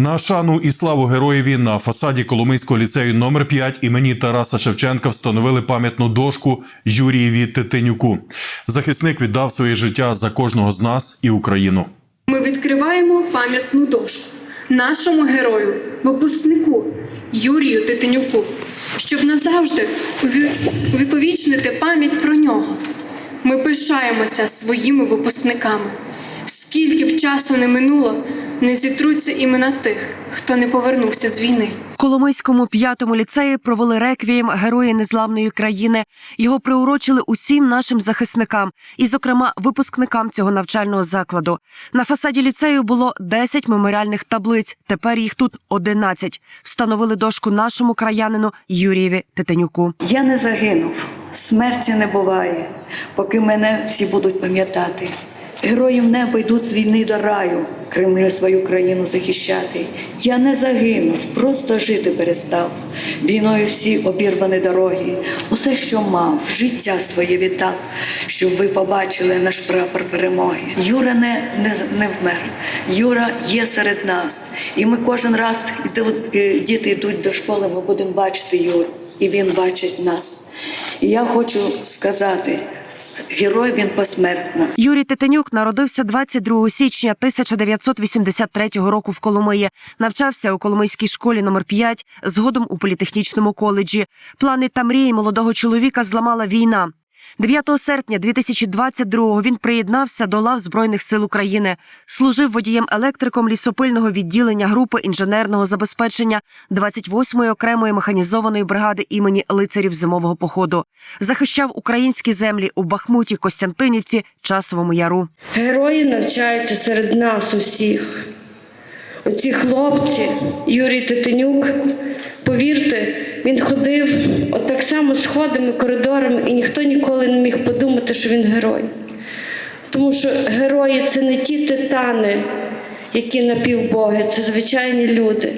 На шану і славу героєві на фасаді Коломийського ліцею номер 5 імені Тараса Шевченка встановили пам'ятну дошку Юрієві Титинюку. Захисник віддав своє життя за кожного з нас і Україну. Ми відкриваємо пам'ятну дошку нашому герою, випускнику Юрію Титинюку, щоб назавжди уві- увіковічнити пам'ять про нього. Ми пишаємося своїми випускниками. Скільки б часу не минуло, не зітруться імена тих, хто не повернувся з війни. Коломийському п'ятому ліцеї провели реквієм Герої Незламної країни. Його приурочили усім нашим захисникам, і, зокрема, випускникам цього навчального закладу. На фасаді ліцею було 10 меморіальних таблиць. Тепер їх тут 11. Встановили дошку нашому краянину Юрієві Титанюку. Я не загинув, смерті не буває, поки мене всі будуть пам'ятати. Герої в небо йдуть з війни до раю, Кремлю свою країну захищати. Я не загинув, просто жити перестав. Війною всі обірвані дороги. Усе, що мав, життя своє віддав, щоб ви побачили наш прапор перемоги. Юра не, не, не вмер. Юра є серед нас. І ми кожен раз е, діти йдуть до школи, ми будемо бачити Юру, і він бачить нас. І я хочу сказати, герой він посмертно. Юрій Тетенюк народився 22 січня 1983 року в Коломиї. Навчався у Коломийській школі номер 5, згодом у політехнічному коледжі. Плани та мрії молодого чоловіка зламала війна. 9 серпня 2022-го він приєднався до лав Збройних сил України. Служив водієм-електриком лісопильного відділення групи інженерного забезпечення 28-ї окремої механізованої бригади імені лицарів зимового походу. Захищав українські землі у Бахмуті, Костянтинівці, Часовому Яру. Герої навчаються серед нас усіх. Оці хлопці, Юрій Титинюк, повірте, він ходив отак само сходами, коридорами, і ніхто ніколи не міг подумати, що він герой. Тому що герої це не ті титани, які напівбоги, це звичайні люди,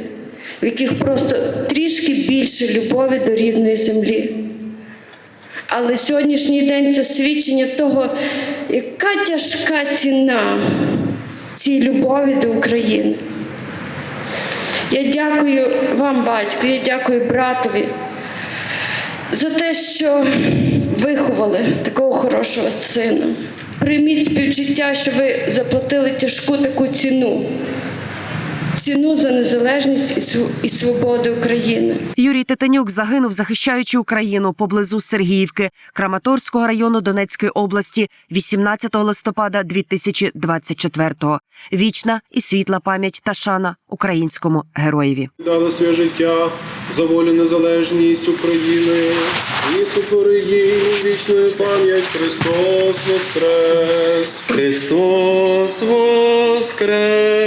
в яких просто трішки більше любові до рідної землі. Але сьогоднішній день це свідчення того, яка тяжка ціна цій любові до України. Я дякую вам, батько, я дякую братові за те, що виховали такого хорошого сина. Прийміть співчуття, що ви заплатили тяжку таку ціну. Ціну за незалежність і св- свободу України. Юрій Титанюк загинув, захищаючи Україну поблизу Сергіївки Краматорського району Донецької області 18 листопада 2024-го. Вічна і світла пам'ять та шана українському героєві. Дали своє життя за волю незалежність України і супори її вічною пам'ять Христос Воскрес! Христос Воскрес!